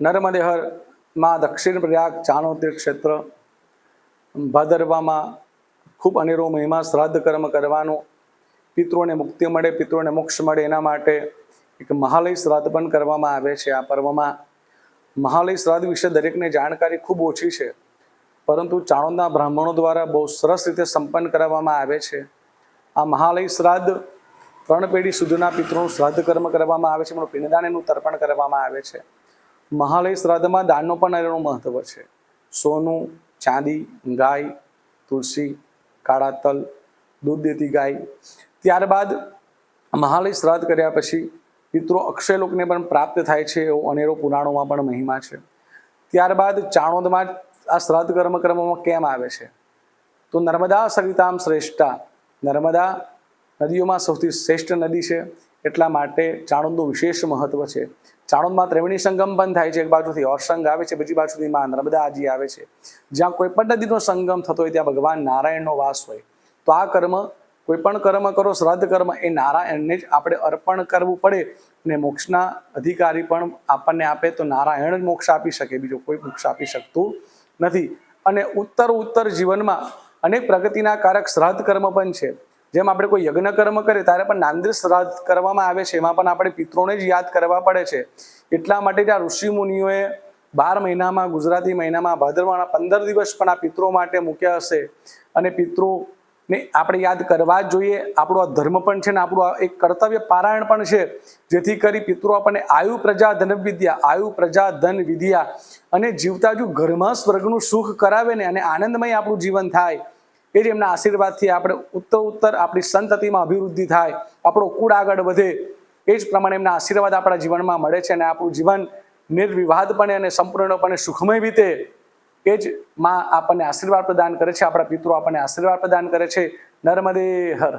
નર્મદે હરમાં દક્ષિણ પ્રયાગ ચાણોતીર ક્ષેત્ર, ભાદરવામાં ખૂબ અનેરો મહિમા શ્રાદ્ધ કર્મ કરવાનો. પિતૃને મુક્તિ મળે, પિતૃને મોક્ષ મળે, એના માટે એક મહાલય શ્રાદ્ધ પણ કરવામાં આવે છે આ પર્વમાં. મહાલય શ્રાદ્ધ વિશે દરેકને જાણકારી ખૂબ ઓછી છે, પરંતુ ચાણોદના બ્રાહ્મણો દ્વારા બહુ સરસ રીતે સંપન્ન કરવામાં આવે છે. આ મહાલય શ્રાદ્ધ ત્રણ પેઢી સુધીના પિતૃનું શ્રાદ્ધ કર્મ કરવામાં આવે છે, એમનું પિંડદાન એનું તર્પણ કરવામાં આવે છે. મહાલય શ્રાદ્ધમાં દાનનો પણ એનું મહત્વ છે. સોનું, ચાંદી, ગાય, તુલસી, કાળા તલ, દૂધ દેતી ગાય. ત્યારબાદ મહાલય શ્રાદ્ધ કર્યા પછી પિત્રો અક્ષયલોકને પણ પ્રાપ્ત થાય છે એવો અનેરો પુરાણોમાં પણ મહિમા છે. ત્યારબાદ ચાણોદમાં આ શ્રાદ્ધ કર્મ કર્મમાં કેમ આવે છે? તો નર્મદા સવિતામ શ્રેષ્ઠા. નર્મદા નદીઓમાં સૌથી શ્રેષ્ઠ નદી છે. એટલા માટે ચાણોદનું વિશેષ મહત્વ છે. ચાણોદમાં ત્રિવેણી સંગમ પણ થાય છે, એક બાજુથી ઓરસંગ આવે છે, બીજી બાજુથી માં નર્મદાજી આવે છે. જ્યાં કોઈ પણ નદીનો સંગમ થતો હોય ત્યાં ભગવાન નારાયણનો વાસ હોય. તો આ કર્મ, કોઈ પણ કર્મ કરો, શ્રાદ્ધ કર્મ, એ નારાયણને જ આપણે અર્પણ કરવું પડે અને મોક્ષના અધિકારી પણ આપણને આપે તો નારાયણ જ મોક્ષ આપી શકે, બીજો કોઈ મોક્ષ આપી શકતું નથી. અને ઉત્તર ઉત્તર જીવનમાં અનેક પ્રગતિના કારક શ્રાદ્ધ કર્મ પણ છે. જેમ આપણે કોઈ યજ્ઞ કર્મ કરીએ, ત્યારે પણ નાંદિર શ્રાદ્ધ કરવામાં આવે છે. એમાં પણ આપણે પિત્રોને જ યાદ કરવા પડે છે. એટલા માટે જ આ ઋષિ મુનિઓએ બાર મહિનામાં, ગુજરાતી મહિનામાં, ભાદરવાના પંદર દિવસ પણ આ પિત્રો માટે મૂક્યા હશે. અને પિતૃને આપણે યાદ કરવા જ જોઈએ. આપણો આ ધર્મ પણ છે ને આપણું એક કર્તવ્ય પારાયણ પણ છે. જેથી કરી પિતૃ આપણને આયુ પ્રજા ધન વિદ્યા, આયુ પ્રજા ધન વિદ્યા અને જીવતા જો ઘરમાં સ્વર્ગનું સુખ કરાવે ને અને આનંદમય આપણું જીવન થાય. એ જ એમના આશીર્વાદથી આપણે ઉત્તર ઉત્તર આપણી સંતતિમાં અભિવૃદ્ધિ થાય, આપણો કુળ આગળ વધે, એ જ પ્રમાણે એમના આશીર્વાદ આપણા જીવનમાં મળે છે અને આપણું જીવન નિર્વિવાદપણે અને સંપૂર્ણપણે સુખમય રીતે એ જ માં આપણને આશીર્વાદ પ્રદાન કરે છે, આપણા પિતૃ આપણને આશીર્વાદ પ્રદાન કરે છે. નર્મદે હર.